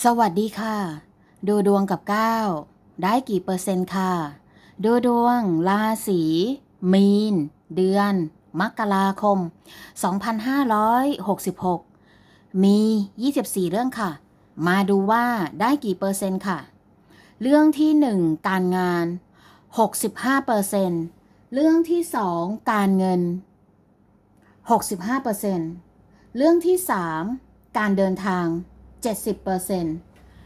สวัสดีค่ะ ดูดวงกับก้าวได้กี่เปอร์เซ็นต์ค่ะ ดูดวง ราศีมีน เดือน มกราคม 2566 มี 24 เรื่องค่ะ มาดูว่าได้กี่เปอร์เซ็นต์ค่ะ เรื่องที่ 1 การงาน 65เปอร์เซ็นต์เรื่องที่ 2 การเงิน 65เปอร์เซ็นต์เรื่องที่ 3 การเดินทาง 70เปอร์เซ็นต์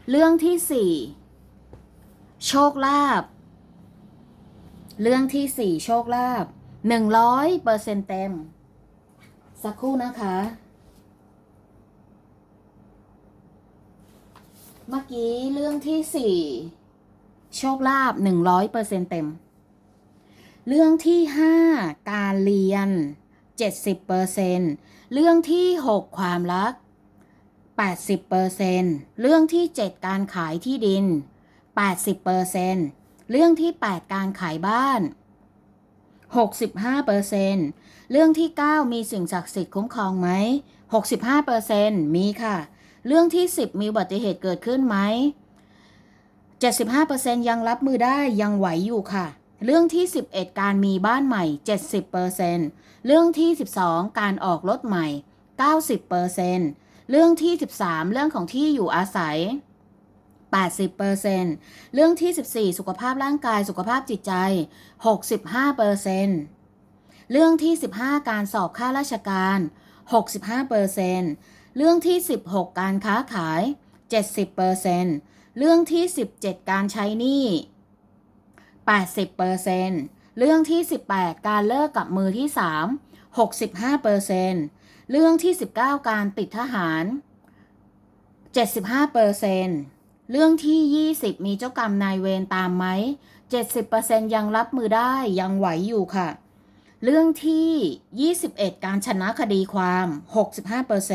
เรื่องที่ 4 โชคลาภเรื่องที่ 4 โชคลาภ100เปอร์เซ็นต์เต็ม สักครู่นะคะ เมื่อกี้เรื่องที่ 4 โชคลาภ100เปอร์เซ็นต์เต็ม เรื่องที่ 5 การเรียน 70เปอร์เซ็นต์เรื่องที่ 6 ความรัก 80เปอร์เซนต์เรื่องที่ 7 การขายที่ดิน 80เปอร์เซนต์เรื่องที่ 8 การขายบ้าน 65เปอร์เซนต์เรื่องที่ 9 มีสิ่งศักดิ์สิทธิ์คุ้มครองไหม 65เปอร์เซนต์มีค่ะ เรื่องที่ 10 มีอุบัติเหตุเกิดขึ้นไหม 75%ยังรับมือได้ยังไหวอยู่ค่ะ เรื่องที่ 11 การมีบ้านใหม่ 70%เรื่องที่ 12 การออกรถใหม่ 90%เเรื่องที่ 13 เรื่องของที่อยู่อาศัย 80%เรื่องที่ 14 สุขภาพร่างกายสุขภาพจิตใจ 65%เรื่องที่ 15 การสอบข้าราชการ 65%เรื่องที่ 16 การค้าขาย 70%เรื่องที่ 17 การใช้หนี้ 80%เรื่องที่ 18 การเลิกกับมือที่ 3 65%เรื่องที่ 19 การติดทหาร 75%เรื่องที่ 20 มีเจ้ากรรมนายเวรตามไหม 70%ยังรับมือได้ยังไหวอยู่ค่ะ เรื่องที่ 21 การชนะคดีความ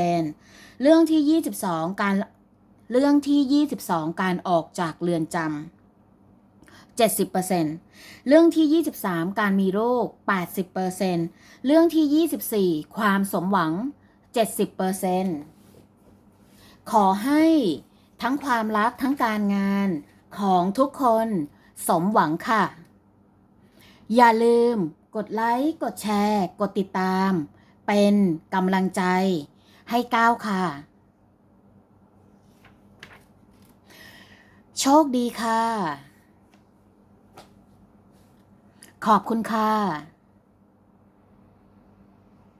65%เรื่องที่ 22 การเรื่องที่ 22 การออกจากเรือนจำ 70%เรื่องที่ 23 การมีโรค 80%เรื่องที่ 24 ความสมหวัง 70%ขอให้ทั้งความรักทั้งการงานของทุกคนสมหวังค่ะ อย่าลืมกดไลค์ กดแชร์ กดติดตาม เป็นกำลังใจให้ก้าวค่ะ โชคดีค่ะ ขอบคุณค่ะ